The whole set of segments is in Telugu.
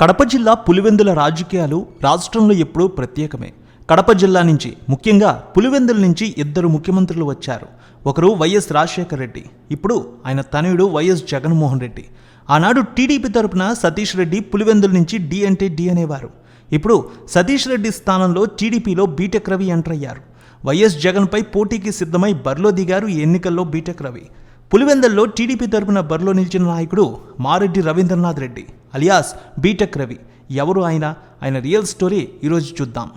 కడప జిల్లా పులివెందుల రాజకీయాలు రాష్ట్రంలో ఎప్పుడూ ప్రత్యేకమే. కడప జిల్లా నుంచి ముఖ్యంగా పులివెందుల నుంచి ఇద్దరు ముఖ్యమంత్రులు వచ్చారు. ఒకరు వైఎస్ రాజశేఖర రెడ్డి ఇప్పుడు ఆయన తనయుడు వైఎస్ జగన్మోహన్ రెడ్డి. ఆనాడు టీడీపీ తరపున సతీష్ రెడ్డి పులివెందుల నుంచి డి అంటే డి అనేవారు. ఇప్పుడు సతీష్ రెడ్డి స్థానంలో టీడీపీలో బీటెక్ రవి ఎంటర్ అయ్యారు. వైఎస్ జగన్పై పోటీకి సిద్ధమై బరిలో దిగారు ఈ ఎన్నికల్లో బీటెక్ రవి. పులివెందల్లో టీడీపీ తరపున బరిలో నిలిచిన నాయకుడు Mareddy Ravindranath Reddy. Alias BTech Ravi. ఎవరు ఆయన? ఆయన రియల్ స్టోరీ ఈరోజు చూద్దాం.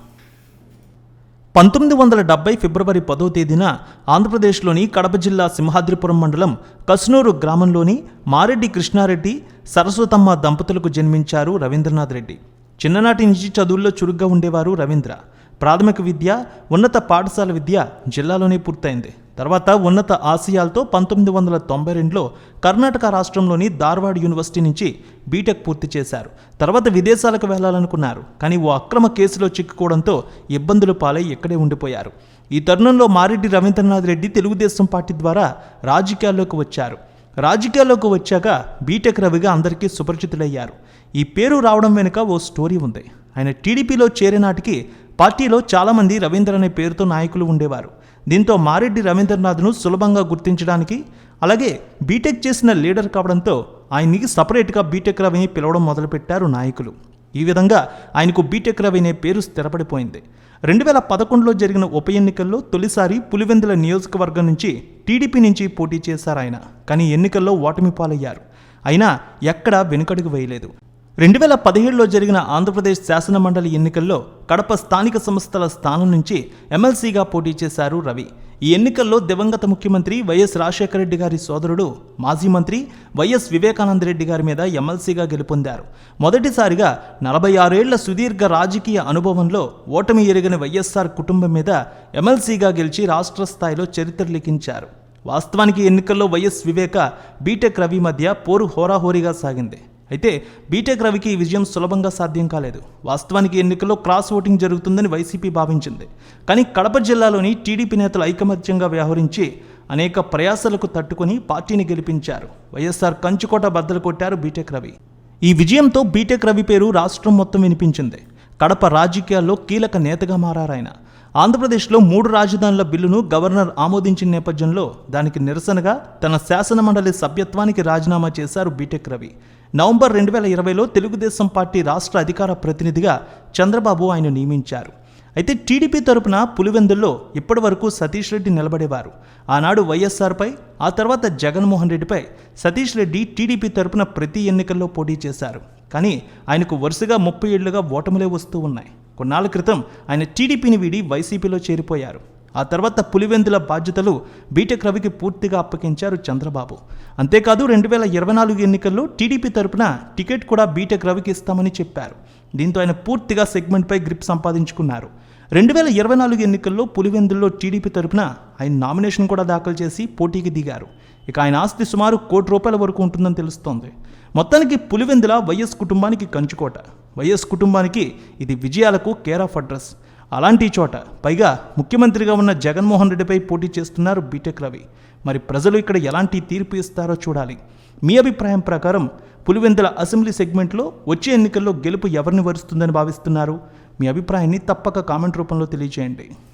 పంతొమ్మిది వందల డెబ్బై ఫిబ్రవరి పదో తేదీన ఆంధ్రప్రదేశ్లోని కడప జిల్లా సింహాద్రిపురం మండలం కస్నూరు గ్రామంలోని మారెడ్డి కృష్ణారెడ్డి సరస్వతమ్మ దంపతులకు జన్మించారు రవీంద్రనాథ్ రెడ్డి. చిన్ననాటి నుంచి చదువుల్లో చురుగ్గా ఉండేవారు రవీంద్ర. ప్రాథమిక విద్య ఉన్నత పాఠశాల విద్య జిల్లాలోనే పూర్తయింది. తర్వాత ఉన్నత ఆశయాలతో పంతొమ్మిది వందల తొంభై రెండులో కర్ణాటక రాష్ట్రంలోని ధార్వాడ్ యూనివర్సిటీ నుంచి బీటెక్ పూర్తి చేశారు. తర్వాత విదేశాలకు వెళ్ళాలనుకున్నారు కానీ ఓ అక్రమ కేసులో చిక్కుకోవడంతో ఇబ్బందులు పాలై ఇక్కడే ఉండిపోయారు. ఈ తరుణంలో మారెడ్డి రవీంద్రనాథ్ రెడ్డి తెలుగుదేశం పార్టీ ద్వారా రాజకీయాల్లోకి వచ్చారు. రాజకీయాల్లోకి వచ్చాక బీటెక్ రవిగా అందరికీ సుపరిచితులయ్యారు. ఈ పేరు రావడం వెనుక ఓ స్టోరీ ఉంది. ఆయన టీడీపీలో చేరినాటికి పార్టీలో చాలామంది రవీంద్ర అనే పేరుతో నాయకులు ఉండేవారు. దీంతో మారెడ్డి రవీంద్రనాథ్ను సులభంగా గుర్తించడానికి అలాగే బీటెక్ చేసిన లీడర్ కావడంతో ఆయనకి సపరేట్గా బీటెక్ రవిని పిలవడం మొదలుపెట్టారు నాయకులు. ఈ విధంగా ఆయనకు బీటెక్ రవి అనే పేరు స్థిరపడిపోయింది. రెండు వేల పదకొండులో జరిగిన ఉప ఎన్నికల్లో తొలిసారి పులివెందుల నియోజకవర్గం నుంచి టీడీపీ నుంచి పోటీ చేశారు ఆయన కానీ ఎన్నికల్లో ఓటమి పాలయ్యారు. అయినా ఎక్కడా వెనుకడుగు వేయలేదు. రెండు వేల పదిహేడులో జరిగిన ఆంధ్రప్రదేశ్ శాసనమండలి ఎన్నికల్లో కడప స్థానిక సంస్థల స్థానం నుంచి ఎమ్మెల్సీగా పోటీ చేశారు రవి. ఈ ఎన్నికల్లో దివంగత ముఖ్యమంత్రి వైఎస్ రాజశేఖర రెడ్డి గారి సోదరుడు మాజీ మంత్రి వైఎస్ వివేకానంద రెడ్డి గారి మీద ఎమ్మెల్సీగా గెలుపొందారు. మొదటిసారిగా నలభై ఆరేళ్ళ సుదీర్ఘ రాజకీయ అనుభవంలో ఓటమి ఎరిగిన వైఎస్ఆర్ కుటుంబం మీద ఎమ్మెల్సీగా గెలిచి రాష్ట్ర స్థాయిలో చరిత్ర లిఖించారు. వాస్తవానికి ఎన్నికల్లో వైఎస్ వివేక బీటెక్ రవి మధ్య పోరు హోరాహోరీగా సాగింది. అయితే బీటెక్ రవికి ఈ విజయం సులభంగా సాధ్యం కాలేదు. వాస్తవానికి ఎన్నికల్లో క్రాస్ ఓటింగ్ జరుగుతుందని వైసీపీ భావించింది. కానీ కడప జిల్లాలోని టీడీపీ నేతలు ఐకమత్యంగా వ్యవహరించి అనేక ప్రయాసాలకు తట్టుకొని పార్టీని గెలిపించారు. వైఎస్ఆర్ కంచుకోట బద్దలు కొట్టారు బీటెక్ రవి. ఈ విజయంతో బీటెక్ రవి పేరు రాష్ట్రం మొత్తం వినిపించింది. కడప రాజకీయాల్లో కీలక నేతగా మారారాయన. ఆంధ్రప్రదేశ్లో మూడు రాజధానుల బిల్లును గవర్నర్ ఆమోదించిన నేపథ్యంలో దానికి నిరసనగా తన శాసన మండలి సభ్యత్వానికి రాజీనామా చేశారు బీటెక్ రవి. నవంబర్ రెండు వేల ఇరవైలో తెలుగుదేశం పార్టీ రాష్ట్ర అధికార ప్రతినిధిగా చంద్రబాబు ఆయన నియమించారు. అయితే టీడీపీ తరపున పులివెందుల్లో ఇప్పటి వరకు సతీష్ రెడ్డి నిలబడేవారు. ఆనాడు వైఎస్ఆర్పై ఆ తర్వాత జగన్మోహన్ రెడ్డిపై సతీష్ రెడ్డి టీడీపీ తరపున ప్రతి ఎన్నికల్లో పోటీ చేశారు. కానీ ఆయనకు వరుసగా ముప్పై ఏళ్ళుగా ఓటములే వస్తూ ఉన్నాయి. కొన్నాళ్ళ క్రితం ఆయన టీడీపీని వీడి వైసీపీలో చేరిపోయారు. ఆ తర్వాత పులివెందుల బాధ్యతలు బీటెక్ రవికి పూర్తిగా అప్పగించారు చంద్రబాబు. అంతేకాదు రెండు వేల ఇరవై నాలుగు ఎన్నికల్లో టీడీపీ తరపున టికెట్ కూడా బీటెక్ రవికి ఇస్తామని చెప్పారు. దీంతో ఆయన పూర్తిగా సెగ్మెంట్పై గ్రిప్ సంపాదించుకున్నారు. రెండు వేల ఇరవై నాలుగు ఎన్నికల్లో పులివెందుల్లో టీడీపీ తరపున ఆయన నామినేషన్ కూడా దాఖలు చేసి పోటీకి దిగారు. ఇక ఆయన ఆస్తి సుమారు కోటి రూపాయల వరకు ఉంటుందని తెలుస్తోంది. మొత్తానికి పులివెందుల వైఎస్ కుటుంబానికి కంచుకోట. వైఎస్ కుటుంబానికి ఇది విజయాలకు కేర్ ఆఫ్ అడ్రస్. అలాంటి చోట పైగా ముఖ్యమంత్రిగా ఉన్న జగన్మోహన్ రెడ్డిపై పోటీ చేస్తున్నారు బీటెక్ రవి. మరి ప్రజలు ఇక్కడ ఎలాంటి తీర్పు ఇస్తారో చూడాలి. మీ అభిప్రాయం ప్రకారం పులివెందుల అసెంబ్లీ సెగ్మెంట్లో వచ్చే ఎన్నికల్లో గెలుపు ఎవరిని వరుస్తుందని భావిస్తున్నారు? మీ అభిప్రాయాన్ని తప్పక కామెంట్ రూపంలో తెలియజేయండి.